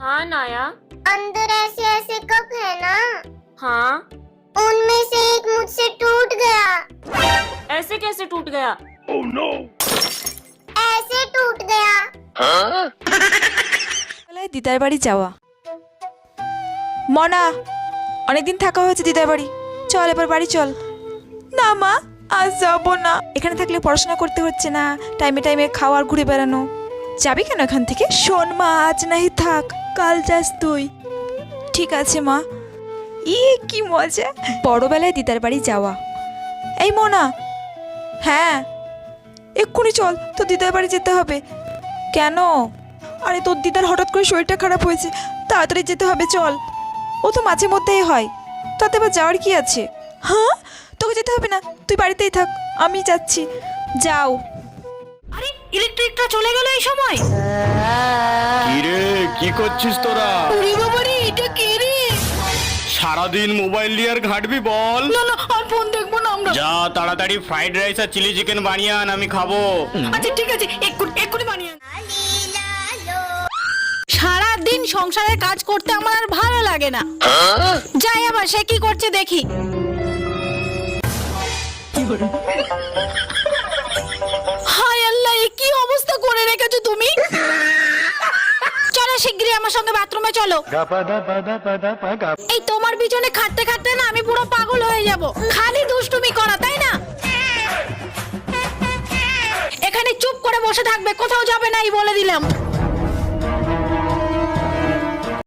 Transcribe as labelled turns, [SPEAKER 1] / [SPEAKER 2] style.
[SPEAKER 1] हाँ नाया
[SPEAKER 2] अंदर ऐसे ऐसे कप है ना
[SPEAKER 1] हाँ
[SPEAKER 2] उनमें से एक मुझसे टूट गया
[SPEAKER 1] ऐसे कैसे टूट गया
[SPEAKER 2] ऐसे टूट गया
[SPEAKER 3] বেলায় দিদার বাড়ি যাওয়া মনা অনেকদিন থাকা হয়েছে দিদার বাড়ি চল এবার বাড়ি চল না মা আজ যাবো না এখানে থাকলে পড়াশোনা করতে হচ্ছে না টাইমে টাইমে খাওয়ার ঘুরে বেড়ানো যাবি কেন এখান থেকে? শোন মা, আজ নাই থাক, কাল যাস তুই। ঠিক আছে মা। ই, কি মজা। বড়বেলায় দিদার বাড়ি যাওয়া। এই মোনা। হ্যাঁ। এক্ষুনি চল তো দিদার বাড়ি যেতে হবে। কেন? আরে, তোর দিদার হঠাৎ করে শরীরটা খারাপ হয়েছে। তাড়াতাড়ি যেতে হবে, চল। ও তো মাঝে মধ্যেই হয়। তাতে আবার যাওয়ার কি আছে? হ্যাঁ তোকে যেতে হবে না। তুই বাড়িতেই থাক। আমি যাচ্ছি। যাও।
[SPEAKER 4] ইলেকট্রিকটা চলে গেল এই সময়?
[SPEAKER 5] কিরে কি করছিস তোরা?
[SPEAKER 4] ওরে বাবারে এটা কে রে?
[SPEAKER 5] সারাদিন মোবাইল নিয়ে আর ঘাঁটবি বল।
[SPEAKER 4] না না আর ফোন দেখব না আমরা।
[SPEAKER 5] যা তাড়াতাড়ি ফ্রাইড রাইস আর চিলি চিকেন বানিয়ে আন আমি খাব।
[SPEAKER 4] আচ্ছা ঠিক আছে এক্ষুনি এক্ষুনি বানিয়ে আন। সারা দিন সংসারের কাজ করতে আমার আর ভালো লাগে না। যাই আবার সে কি করছে দেখি। হায় আল্লাহ এ কি অবস্থা? চলো আমার সঙ্গে বাথরুমে চলো। এই তোমার পিছনে খাটতে খাটতে না আমি পুরো পাগল হয়ে যাব। খালি দুষ্টুমি করা, তাই না? এখানে চুপ করে বসে থাকবে, কোথাও যাবে না, এই বলে দিলাম।